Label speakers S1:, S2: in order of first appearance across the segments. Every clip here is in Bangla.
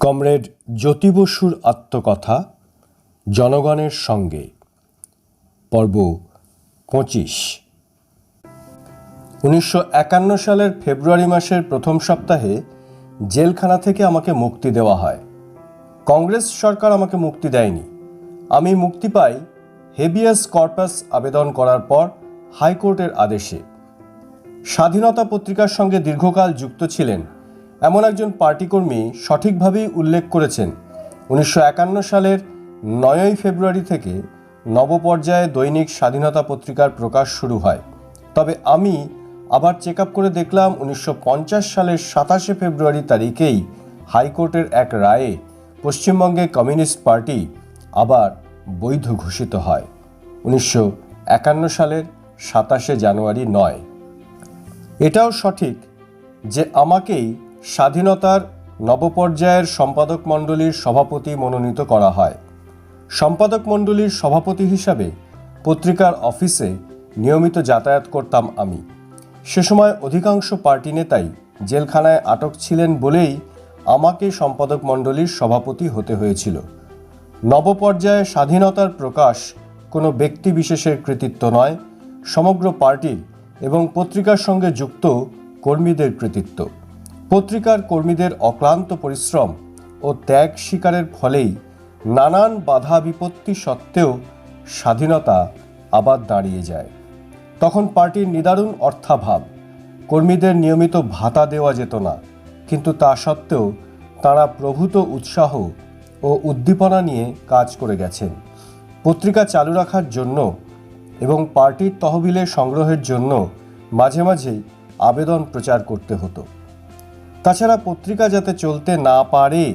S1: কমরেড জ্যোতি বসুর আত্মকথা জনগণের সঙ্গে। পর্ব পঁচিশ। উনিশশো একান্ন সালের ফেব্রুয়ারি মাসের প্রথম সপ্তাহে জেলখানা থেকে আমাকে মুক্তি দেওয়া হয়। কংগ্রেস সরকার আমাকে মুক্তি দেয়নি। আমি মুক্তি পাই হেবিয়াস কর্পাস আবেদন করার পর হাইকোর্টের আদেশে। স্বাধীনতা পত্রিকার সঙ্গে দীর্ঘকাল যুক্ত ছিলেন এমন একজন পার্টিকর্মী সঠিকভাবেই উল্লেখ করেছেন। উনিশশো একান্ন সালের নয়ই ফেব্রুয়ারি থেকে নবপর্যায়ে দৈনিক স্বাধীনতা পত্রিকার প্রকাশ শুরু হয়। তবে আমি আবার চেক আপ করে দেখলাম উনিশশো পঞ্চাশ সালের সাতাশে ফেব্রুয়ারি তারিখেই হাইকোর্টের এক রায়ে পশ্চিমবঙ্গে কমিউনিস্ট পার্টি আবার বৈধ ঘোষিত হয়, উনিশশো একান্ন সালের সাতাশে জানুয়ারি নয়। এটাও সঠিক যে আমাকেই স্বাধীনতার নবপর্যায়ের সম্পাদক মণ্ডলীর সভাপতি মনোনীত করা হয়। সম্পাদক মণ্ডলীর সভাপতি হিসাবে পত্রিকার অফিসে নিয়মিত যাতায়াত করতাম আমি। সে সময় অধিকাংশ পার্টি নেতাই জেলখানায় আটক ছিলেন বলেই আমাকে সম্পাদক মণ্ডলীর সভাপতি হতে হয়েছিল। নবপর্যায়ে স্বাধীনতার প্রকাশ কোনো ব্যক্তি বিশেষের কৃতিত্ব নয়, সমগ্র পার্টির এবং পত্রিকার সঙ্গে যুক্ত কর্মীদের কৃতিত্ব। পত্রিকার কর্মীদের অক্লান্ত পরিশ্রম ও ত্যাগ স্বীকারের ফলেই নানান বাধা বিপত্তি সত্ত্বেও স্বাধীনতা আবার দাঁড়িয়ে যায়। তখন পার্টির নিদারুণ অর্থাভাব, কর্মীদের নিয়মিত ভাতা দেওয়া যেত না, কিন্তু তা সত্ত্বেও তাঁরা প্রভূত উৎসাহ ও উদ্দীপনা নিয়ে কাজ করে গেছেন। পত্রিকা চালু রাখার জন্য এবং পার্টির তহবিলের সংগ্রহের জন্য মাঝে মাঝেই আবেদন প্রচার করতে হতো। তাছাড়া পত্রিকা যাতে চলতে না পারে,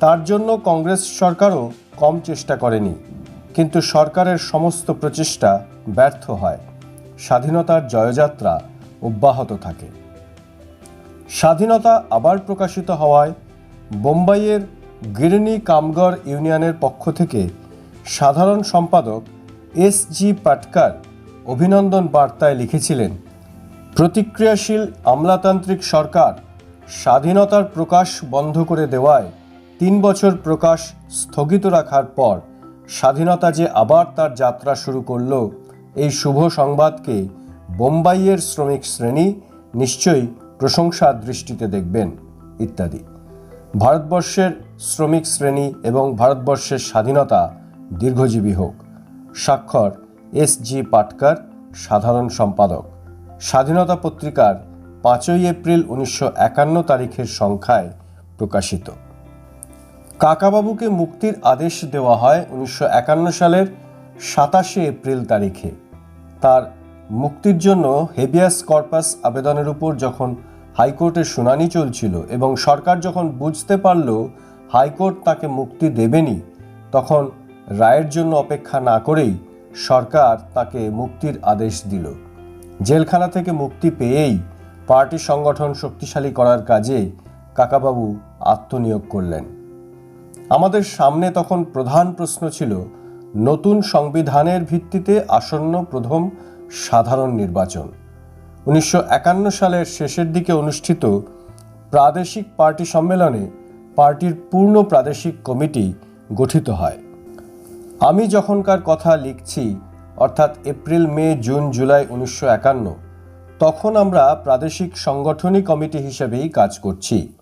S1: তার জন্য কংগ্রেস সরকারও কম চেষ্টা করেনি। কিন্তু সরকারের সমস্ত প্রচেষ্টা ব্যর্থ হয়। স্বাধীনতার জয়যাত্রা অব্যাহত থাকে। স্বাধীনতা আবার প্রকাশিত হওয়ায় বোম্বাইয়ের গিরনি কামগড় ইউনিয়নের পক্ষ থেকে সাধারণ সম্পাদক এস জি পাটকার অভিনন্দন বার্তায় লিখেছিলেন, প্রতিক্রিয়াশীল আমলাতান্ত্রিক সরকার স্বাধীনতার প্রকাশ বন্ধ করে দেওয়ায় তিন বছর প্রকাশ স্থগিত রাখার পর স্বাধীনতা যে আবার তার যাত্রা শুরু করল, এই শুভ সংবাদকে বোম্বাইয়ের শ্রমিক শ্রেণি নিশ্চয়ই প্রশংসার দৃষ্টিতে দেখবেন, ইত্যাদি। ভারতবর্ষের শ্রমিক শ্রেণি এবং ভারতবর্ষের স্বাধীনতা দীর্ঘজীবী হোক। স্বাক্ষর এস জি পাটকার, সাধারণ সম্পাদক। স্বাধীনতা পত্রিকার পাঁচই এপ্রিল উনিশশো একান্ন তারিখের সংখ্যায় প্রকাশিত। কাকাবাবুকে মুক্তির আদেশ দেওয়া হয় উনিশশো একান্ন সালের সাতাশে এপ্রিল তারিখে। তার মুক্তির জন্য হেবিয়াস কর্পাস আবেদনের উপর যখন হাইকোর্টের শুনানি চলছিল এবং সরকার যখন বুঝতে পারল হাইকোর্ট তাকে মুক্তি দেবেনি, তখন রায়ের জন্য অপেক্ষা না করেই সরকার তাকে মুক্তির আদেশ দিল। জেলখানা থেকে মুক্তি পেয়েই পার্টি সংগঠন শক্তিশালী করার কাজে কাকাবাবু আত্মনিয়োগ করলেন। আমাদের সামনে তখন প্রধান প্রশ্ন ছিল, নতুন সংবিধানের ভিত্তিতে আসন্ন প্রথম সাধারণ নির্বাচন। উনিশশো একান্ন সালের শেষের দিকে অনুষ্ঠিত প্রাদেশিক পার্টি সম্মেলনে পার্টির পূর্ণ প্রাদেশিক কমিটি গঠিত হয়। আমি যখনকার কথা লিখছি, অর্থাৎ এপ্রিল, মে, জুন, জুলাই উনিশশো একান্ন তখন আমরা প্রাদেশিক সংগঠনী কমিটি হিসেবেই কাজ করছি।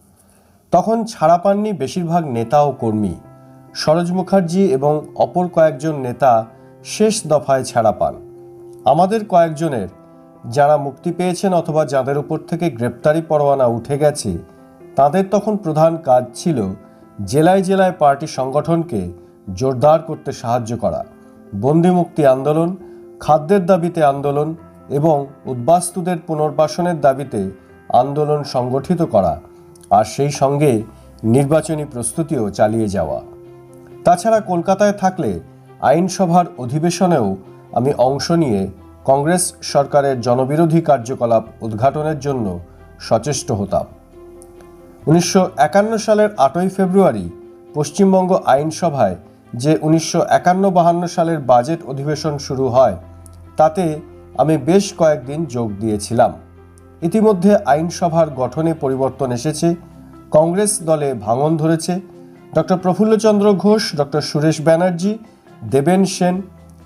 S1: তখন ছাড়া পাননি বেশিরভাগ নেতা ও কর্মী। সরোজ মুখার্জি এবং অপর কয়েকজন নেতা শেষ দফায় ছাড়া পান। আমাদের কয়েকজনের, যারা মুক্তি পেয়েছেন অথবা যাদের উপর থেকে গ্রেপ্তারি পরোয়ানা উঠে গেছে, তাদের তখন প্রধান কাজ ছিল জেলায় জেলায় পার্টি সংগঠনকে জোরদার করতে সাহায্য করা। বন্দি মুক্তি আন্দোলন, খাদ্যের দাবিতে আন্দোলন এবং উদ্বাস্তুদের পুনর্বাসনের দাবিতে আন্দোলন সংগঠিত করা আর সেই সঙ্গে নির্বাচনী প্রস্তুতিও চালিয়ে যাওয়া। তাছাড়া কলকাতায় থাকলে আইনসভার অধিবেশনেও আমি অংশ নিয়ে কংগ্রেস সরকারের জনবিরোধী কার্যকলাপ উদ্ঘাটনের জন্য সচেষ্ট হতাম। উনিশশো একান্ন সালের আটই ফেব্রুয়ারি পশ্চিমবঙ্গ আইনসভায় যে উনিশশো একান্ন বাহান্ন সালের বাজেট অধিবেশন শুরু হয়, তাতে আমি বেশ কয়েকদিন যোগ দিয়েছিলাম। ইতিমধ্যে আইনসভার গঠনে পরিবর্তন এসেছে। কংগ্রেস দলে ভাঙন ধরেছে। ডক্টর প্রফুল্লচন্দ্র ঘোষ ডক্টর সুরেশ ব্যানার্জি, দেবেন সেন,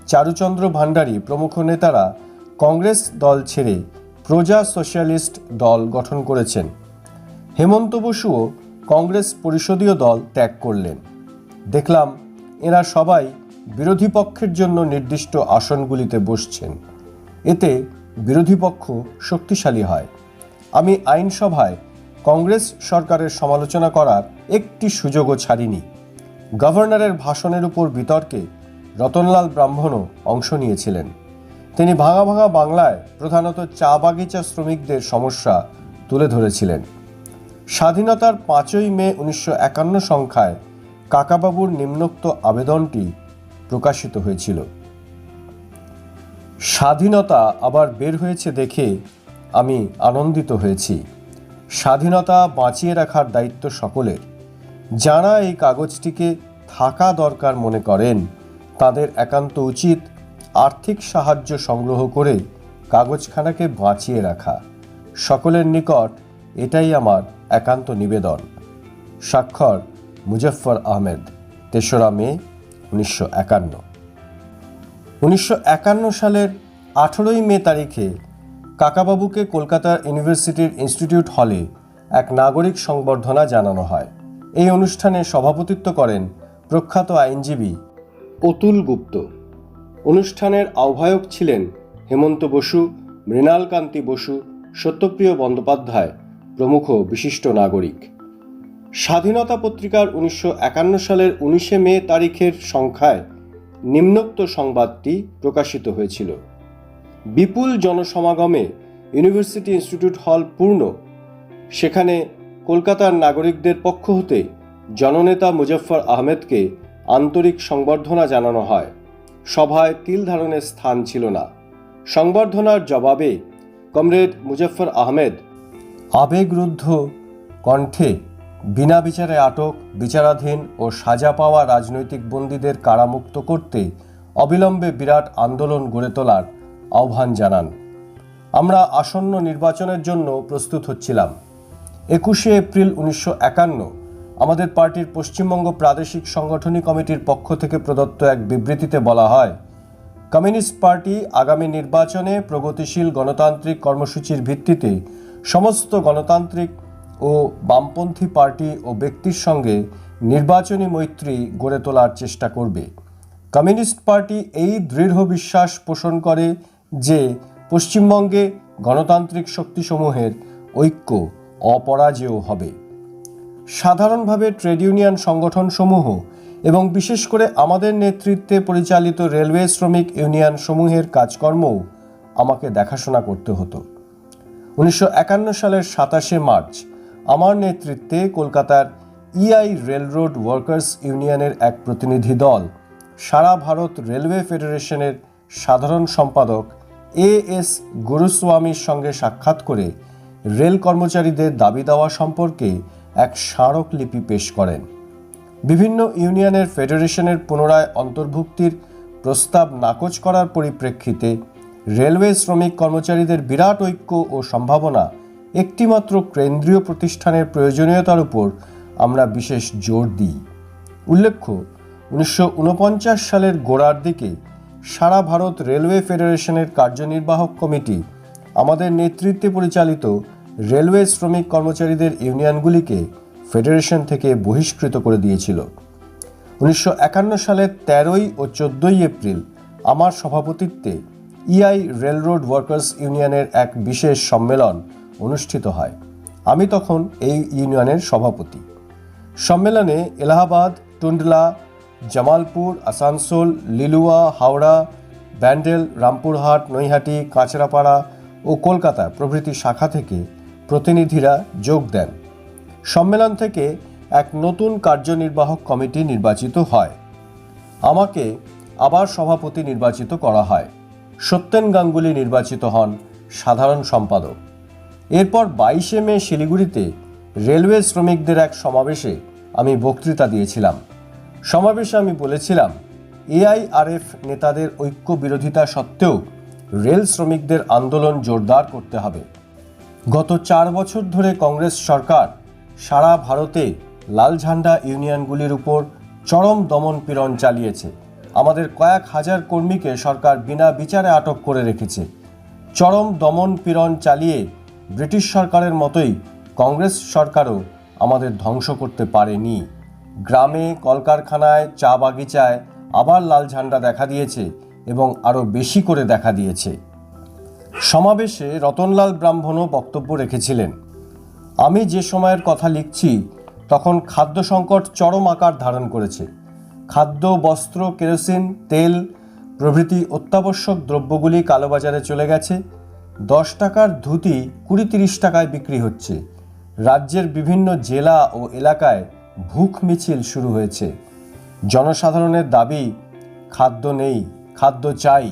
S1: চারুচন্দ্র ভান্ডারী প্রমুখ নেতারা কংগ্রেস দল ছেড়ে প্রজা সোশ্যালিস্ট দল গঠন করেছেন। হেমন্ত বসুও কংগ্রেস পরিষদীয় দল ত্যাগ করলেন। দেখলাম এরা সবাই বিরোধী পক্ষের জন্য নির্দিষ্ট আসনগুলিতে বসছেন। এতে বিরোধী পক্ষ শক্তিশালী হয়। আমি আইনসভায় কংগ্রেস সরকারের সমালোচনা করার একটি সুযোগও ছাড়িনি। গভর্নরের ভাষণের উপর বিতর্কে রতনলাল ব্রাহ্মণও অংশ নিয়েছিলেন। তিনি ভাঙা ভাঙা বাংলায় প্রধানত চা বাগিচা শ্রমিকদের সমস্যা তুলে ধরেছিলেন। স্বাধীনতার পাঁচই মে উনিশশো একান্ন সংখ্যায় কাকাবাবুর নিম্নোক্ত আবেদনটি প্রকাশিত হয়েছিল। স্বাধীনতা আবার বের হয়েছে দেখে আমি আনন্দিত হয়েছি। স্বাধীনতা বাঁচিয়ে রাখার দায়িত্ব সকলের। যারা এই কাগজটিকে থাকা দরকার মনে করেন, তাদের একান্ত উচিত আর্থিক সাহায্য সংগ্রহ করে কাগজখানাকে বাঁচিয়ে রাখা। সকলের নিকট এটাই আমার একান্ত নিবেদন। স্বাক্ষর মুজফ্ফর আহমেদ, তেসরা মে, উনিশশো একান্ন। উনিশশো একান্ন সালের আঠেরোই মে তারিখে কাকাবাবুকে কলকাতার ইউনিভার্সিটির ইনস্টিটিউট হলে এক নাগরিক সংবর্ধনা জানানো হয়। এই অনুষ্ঠানে সভাপতিত্ব করেন প্রখ্যাত আইনজীবী অতুল গুপ্ত। অনুষ্ঠানের আহ্বায়ক ছিলেন হেমন্ত বসু, মৃণালকান্তি বসু, সত্যপ্রিয় বন্দ্যোপাধ্যায় প্রমুখ বিশিষ্ট নাগরিক। স্বাধীনতা পত্রিকার উনিশশো একান্ন সালের উনিশে মে তারিখের সংখ্যায় নিম্নোক্ত সংবাদটি প্রকাশিত হয়েছিল। বিপুল জনসমাগমে ইউনিভার্সিটি ইনস্টিটিউট হল পূর্ণ। সেখানে কলকাতার নাগরিকদের পক্ষ হতে জননেতা মুজফ্ফর আহমেদকে আন্তরিক সংবর্ধনা জানানো হয়। সভায় তিল ধারণের স্থান ছিল না। সংবর্ধনার জবাবে কমরেড মুজফ্ফর আহমেদ আবেগরুদ্ধ কণ্ঠে বিনা বিচারে আটক, বিচারাধীন ও সাজা পাওয়া রাজনৈতিক বন্দীদের কারামুক্ত করতে অবিলম্বে বিরাট আন্দোলন গড়ে তোলার আহ্বান জানান। আমরা আসন্ন নির্বাচনের জন্য প্রস্তুত হচ্ছিলাম। একুশে এপ্রিল উনিশশো একান্ন আমাদের পার্টির পশ্চিমবঙ্গ প্রাদেশিক সংগঠনী কমিটির পক্ষ থেকে প্রদত্ত এক বিবৃতিতে বলা হয়, কমিউনিস্ট পার্টি আগামী নির্বাচনে প্রগতিশীল গণতান্ত্রিক কর্মসূচির ভিত্তিতে সমস্ত গণতান্ত্রিক ও বামপন্থী পার্টি ও ব্যক্তির সঙ্গে নির্বাচনী মৈত্রী গড়ে তোলার চেষ্টা করবে। কমিউনিস্ট পার্টি এই দৃঢ় বিশ্বাস পোষণ করে যে পশ্চিমবঙ্গে গণতান্ত্রিক শক্তিসমূহের ঐক্য অপরাজেয় হবে। সাধারণভাবে ট্রেড ইউনিয়ন সংগঠনসমূহ এবং বিশেষ করে আমাদের নেতৃত্বে পরিচালিত রেলওয়ে শ্রমিক ইউনিয়ন সমূহের কাজকর্মও আমাকে দেখাশোনা করতে হতো। উনিশশো একান্ন সালের সাতাশে মার্চ আমার নেতৃত্বে কলকাতার ইআই রেলরোড ওয়ার্কার্স ইউনিয়নের এক প্রতিনিধি দল, সারা ভারত রেলওয়ে ফেডারেশনের সাধারণ সম্পাদক এ এস গুরুস্বামীর সঙ্গে সাক্ষাৎ করে রেল কর্মচারীদের দাবি দেওয়া সম্পর্কে এক স্মারকলিপি পেশ করেন। বিভিন্ন ইউনিয়নের ফেডারেশনের পুনরায় অন্তর্ভুক্তির প্রস্তাব নাকচ করার পরিপ্রেক্ষিতে রেলওয়ে শ্রমিক কর্মচারীদের বিরাট ঐক্য ও সম্ভাবনা একটিমাত্র কেন্দ্রীয় প্রতিষ্ঠানের প্রয়োজনীয়তার উপর আমরা বিশেষ জোর দিই। উল্লেখ্য, উনিশশো ঊনপঞ্চাশ সালের গোড়ার দিকে সারা ভারত রেলওয়ে ফেডারেশনের কার্যনির্বাহক কমিটি আমাদের নেতৃত্বে পরিচালিত রেলওয়ে শ্রমিক কর্মচারীদের ইউনিয়নগুলিকে ফেডারেশন থেকে বহিষ্কৃত করে দিয়েছিল। উনিশশো একান্ন সালের তেরোই ও চোদ্দোই এপ্রিল আমার সভাপতিত্বে ইআই রেলরোড ওয়ার্কার্স ইউনিয়নের এক বিশেষ সম্মেলন অনুষ্ঠিত হয়। আমি তখন এই ইউনিয়নের সভাপতি। সম্মেলনে এলাহাবাদ, টুন্ডলা, জামালপুর, আসানসোল, লিলুয়া, হাওড়া, ব্যান্ডেল, রামপুরহাট, নৈহাটি, কাঁচরাপাড়া ও কলকাতা প্রভৃতি শাখা থেকে প্রতিনিধিরা যোগ দেন। সম্মেলন থেকে এক নতুন কার্যনির্বাহক কমিটি নির্বাচিত হয়। আমাকে আবার সভাপতি নির্বাচিত করা হয়। সত্যেন গাঙ্গুলি নির্বাচিত হন সাধারণ সম্পাদক। এরপর বাইশে মে শিলিগুড়িতে রেলওয়ে শ্রমিকদের এক সমাবেশে আমি বক্তৃতা দিয়েছিলাম। সমাবেশে আমি বলেছিলাম, এআইআরএফ নেতাদের ঐক্য বিরোধিতা সত্ত্বেও রেল শ্রমিকদের আন্দোলন জোরদার করতে হবে। গত চার বছর ধরে কংগ্রেস সরকার সারা ভারতে লাল ঝান্ডা ইউনিয়নগুলির উপর চরম দমন পীড়ন চালিয়েছে। আমাদের কয়েক হাজার কর্মীকে সরকার বিনা বিচারে আটক করে রেখেছে। চরম দমন পীড়ন চালিয়ে ব্রিটিশ সরকারের মতোই কংগ্রেস সরকারও আমাদের ধ্বংস করতে পারেনি। গ্রামে কলকারখানায় চা বাগিচায় আবার লাল ঝান্ডা দেখা দিয়েছে এবং আরও বেশি করে দেখা দিয়েছে। সমাবেশে রতনলাল ব্রাহ্মণও বক্তব্য রেখেছিলেন। আমি যে সময়ের কথা লিখছি, তখন খাদ্য সংকট চরম আকার ধারণ করেছে। খাদ্য, বস্ত্র, কেরোসিন, তেল প্রভৃতি অত্যাবশ্যক দ্রব্যগুলি কালোবাজারে চলে গেছে। দশ টাকার ধুতি কুড়ি তিরিশ টাকায় বিক্রি হচ্ছে। রাজ্যের বিভিন্ন জেলা ও এলাকায় ভুখ মিছিল শুরু হয়েছে। জনসাধারণের দাবি, খাদ্য নেই, খাদ্য চাই।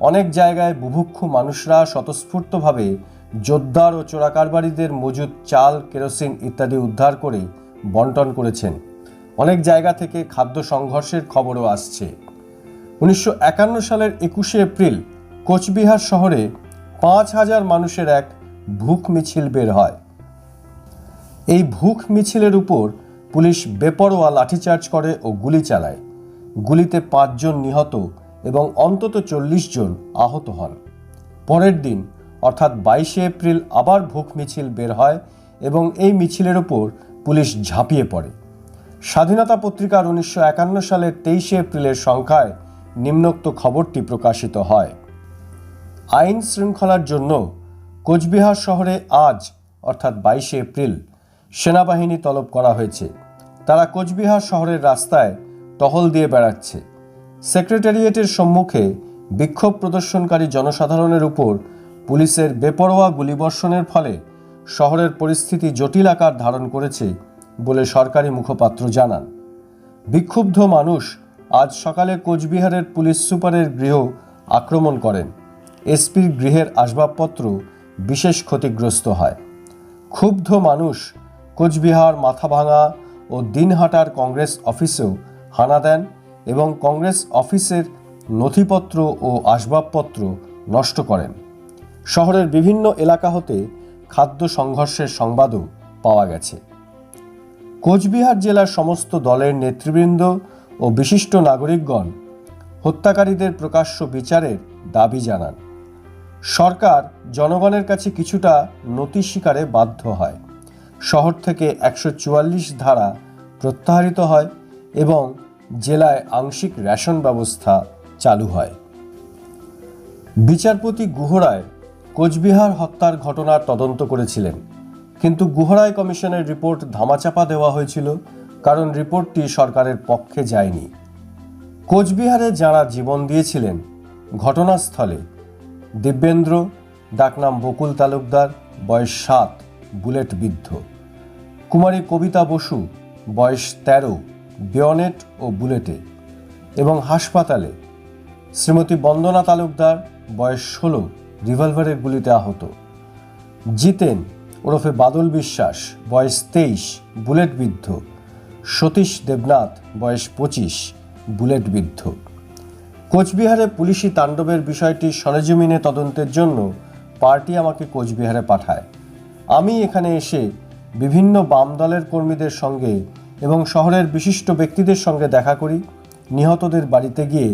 S1: অনেক জায়গায় বুভুক্ষু মানুষরা স্বতঃস্ফূর্তভাবে জোদ্দার ও চোরাকারবারিদের মজুদ চাল, কেরোসিন ইত্যাদি উদ্ধার করে বন্টন করেছেন। অনেক জায়গা থেকে খাদ্য সংঘর্ষের খবরও আসছে। উনিশশো একান্ন সালের একুশে এপ্রিল কোচবিহার শহরে পাঁচ হাজার মানুষের এক ভুখ মিছিল বের হয়। এই ভুখ মিছিলের উপর পুলিশ বেপরোয়া লাঠিচার্জ করে ও গুলি চালায়। গুলিতে পাঁচজন নিহত এবং অন্তত চল্লিশ জন আহত হন। পরের দিন, অর্থাৎ বাইশে এপ্রিল, আবার ভুখ মিছিল বের হয় এবং এই মিছিলের ওপর পুলিশ ঝাঁপিয়ে পড়ে। স্বাধীনতা পত্রিকার উনিশশো একান্ন সালের তেইশে এপ্রিলের সংখ্যায় নিম্নোক্ত খবরটি প্রকাশিত হয়। আইন শৃঙ্খলার জন্য কোচবিহার শহরে আজ, অর্থাৎ বাইশে এপ্রিল, সেনাবাহিনী তলব করা হয়েছে। তারা কোচবিহার শহরের রাস্তায় টহল দিয়ে বেড়াচ্ছে। সেক্রেটারিয়েটের সম্মুখে বিক্ষোভ প্রদর্শনকারী জনসাধারণের উপর পুলিশের বেপরোয়া গুলিবর্ষণের ফলে শহরের পরিস্থিতি জটিল আকার ধারণ করেছে বলে সরকারি মুখপাত্র জানান। বিক্ষুব্ধ মানুষ আজ সকালে কোচবিহারের পুলিশ সুপারের গৃহ আক্রমণ করেন। এসপির গৃহের আসবাবপত্র বিশেষ ক্ষতিগ্রস্ত হয়। ক্ষুব্ধ মানুষ কোচবিহার মাথাভাঙা ও দিনহাটার কংগ্রেস অফিসেও হানা দেন এবং কংগ্রেস অফিসের নথিপত্র ও আসবাবপত্র নষ্ট করেন। শহরের বিভিন্ন এলাকা হতে খাদ্য সংঘর্ষের সংবাদও পাওয়া গেছে। কোচবিহার জেলার সমস্ত দলের নেতৃবৃন্দ ও বিশিষ্ট নাগরিকগণ হত্যাকারীদের প্রকাশ্য বিচারের দাবি জানান। সরকার জনগণের কাছে কিছুটা নতি স্বীকারে বাধ্য হয়। শহর থেকে একশো চুয়াল্লিশ ধারা প্রত্যাহারিত হয় এবং জেলায় আংশিক রেশন ব্যবস্থা চালু হয়। বিচারপতি গুহরায় কোচবিহার হত্যার ঘটনার তদন্ত করেছিলেন। কিন্তু গুহরায় কমিশনের রিপোর্ট ধামাচাপা দেওয়া হয়েছিল, কারণ রিপোর্টটি সরকারের পক্ষে যায়নি। কোচবিহারে যাঁরা জীবন দিয়েছিলেন, ঘটনাস্থলে দিব্যেন্দ্র ডাকনাম বকুল তালুকদার, বয়স সাত, বুলেট বিদ্ধ। কুমারী কবিতা বসু, বয়স তেরো, বেয়নেট ও বুলেটে। এবং হাসপাতালে, শ্রীমতী বন্দনা তালুকদার, বয়স ষোলো, রিভলভারের গুলিতে আহত। জিতেন ওরফে বাদল বিশ্বাস, বয়স তেইশ, বুলেট বিদ্ধ। সতীশ দেবনাথ, বয়স পঁচিশ, বুলেট বিদ্ধ। কোচবিহারে পুলিশি তাণ্ডবের বিষয়টি সরেজমিনে তদন্তের জন্য পার্টি আমাকে কোচবিহারে পাঠায়। আমি এখানে এসে বিভিন্ন বাম দলের কর্মীদের সঙ্গে এবং শহরের বিশিষ্ট ব্যক্তিদের সঙ্গে দেখা করি। নিহতদের বাড়িতে গিয়ে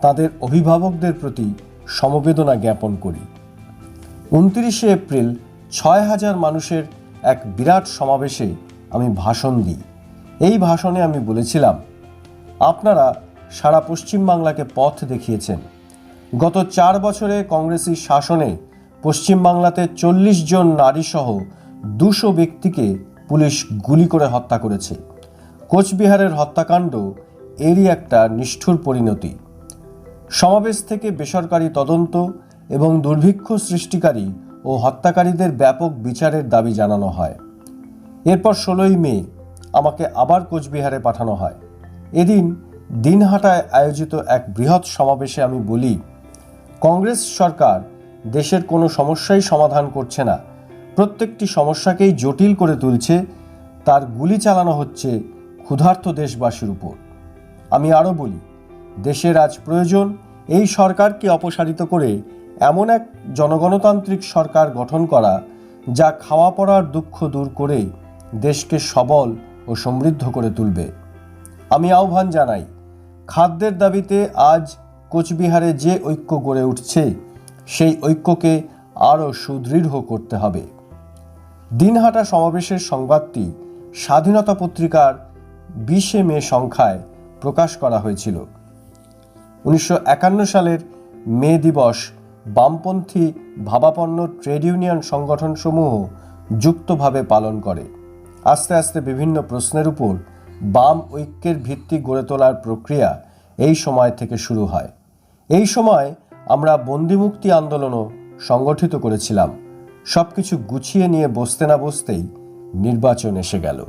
S1: তাদের অভিভাবকদের প্রতি সমবেদনা জ্ঞাপন করি। উনত্রিশে এপ্রিল ছয় হাজার মানুষের এক বিরাট সমাবেশে আমি ভাষণ দিই। এই ভাষণে আমি বলেছিলাম, আপনারা সারা পশ্চিমবাংলাকে পথ দেখিয়েছেন। গত চার বছরে কংগ্রেসি শাসনে পশ্চিমবাংলাতে চল্লিশ জন নারীসহ দুশো ব্যক্তিকে পুলিশ গুলি করে হত্যা করেছে। কোচবিহারের হত্যাকাণ্ড এরই একটা নিষ্ঠুর পরিণতি। সমাবেশ থেকে বেসরকারি তদন্ত এবং দুর্ভিক্ষ সৃষ্টিকারী ও হত্যাকারীদের ব্যাপক বিচারের দাবি জানানো হয়। এরপর ষোলোই মে আমাকে আবার কোচবিহারে পাঠানো হয়। এদিন দিনহাটায় আয়োজিত এক বৃহৎ সমাবেশে আমি বলি, কংগ্রেস সরকার দেশের কোনো সমস্যাই সমাধান করছে না। প্রত্যেকটি সমস্যাকেই জটিল করে তুলছে, তার গুলি চালানো হচ্ছে ক্ষুধার্ত দেশবাসীর উপর। আমি আরও বলি, দেশের আজ প্রয়োজন এই সরকারকে অপসারিত করে এমন এক জনগণতান্ত্রিক সরকার গঠন করা, যা খাওয়া পড়ার দুঃখ দূর করে দেশকে সবল ও সমৃদ্ধ করে তুলবে। আমি আহ্বান জানাই খাদ্যের দাবিতে আজ কোচবিহারে যে ঐক্য গড়ে উঠছে, সেই ঐক্যকে আরও সুদৃঢ় করতে হবে। দিনহাটা সমাবেশের সংবাদটি স্বাধীনতা পত্রিকার বিশে মে সংখ্যায় প্রকাশ করা হয়েছিল। উনিশশো একান্ন সালের মে দিবস বামপন্থী ভাবাপন্ন ট্রেড ইউনিয়ন সংগঠনসমূহ যুক্তভাবে পালন করে। আস্তে আস্তে বিভিন্ন প্রশ্নের উপর বাম ঐক্যের ভিত্তি গড়ে তোলার প্রক্রিয়া এই সময় থেকে শুরু হয়। এই সময় আমরা বন্দিমুক্তি আন্দোলনও সংগঠিত করেছিলাম। সব কিছু গুছিয়ে নিয়ে বসতে না বসতেই নির্বাচন এসে গেল।